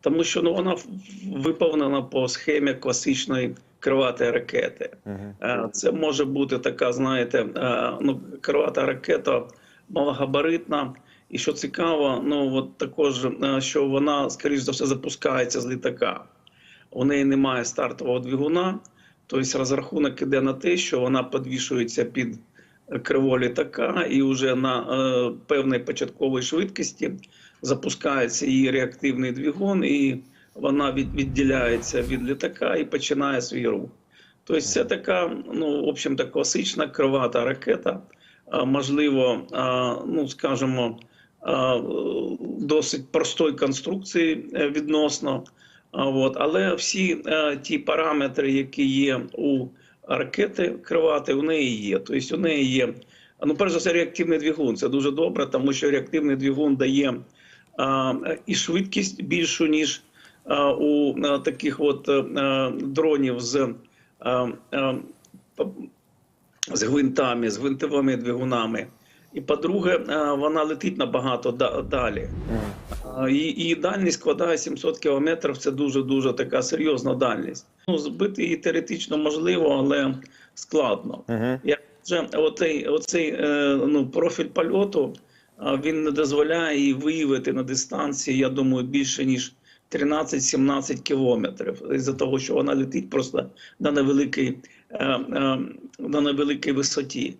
тому що ну, вона виповнена по схемі класичної криватої ракети. Е, Це може бути така, знаєте, е, ну, кривата ракета малогабаритна. І що цікаво, ну от також, е, що вона, скоріш за все, запускається з літака. У неї немає стартового двигуна, тобто розрахунок іде на те, що вона підвішується під криво літака, і вже на е, певній початковій швидкості запускається її реактивний двигун, і вона від, відділяється від літака і починає свій рух. Тобто це така, ну, в общем-то, класична кривата ракета, можливо, ну, скажімо, досить простої конструкції е, відносно. От, але всі е, ті параметри, які є у ракети кривати, у неї є. Тобто у неї є, ну, перш за все, реактивний двигун. Це дуже добре, тому що реактивний двигун дає а, і швидкість більшу, ніж а, у а, таких от а, дронів з, а, а, з гвинтами, з гвинтовими двигунами. І по-друге, вона летить набагато да- далі. І, і дальність складає 700 кілометрів. Це дуже дуже така серйозна дальність. Ну, збити її теоретично можливо, але складно. Мгм. Як вже оцей, оцей е, ну, профіль польоту він не дозволяє їй виявити на дистанції, я думаю, більше ніж 13-17 кілометрів. Із-за того, що вона летить просто на невеликій, е, е, на невеликій висоті.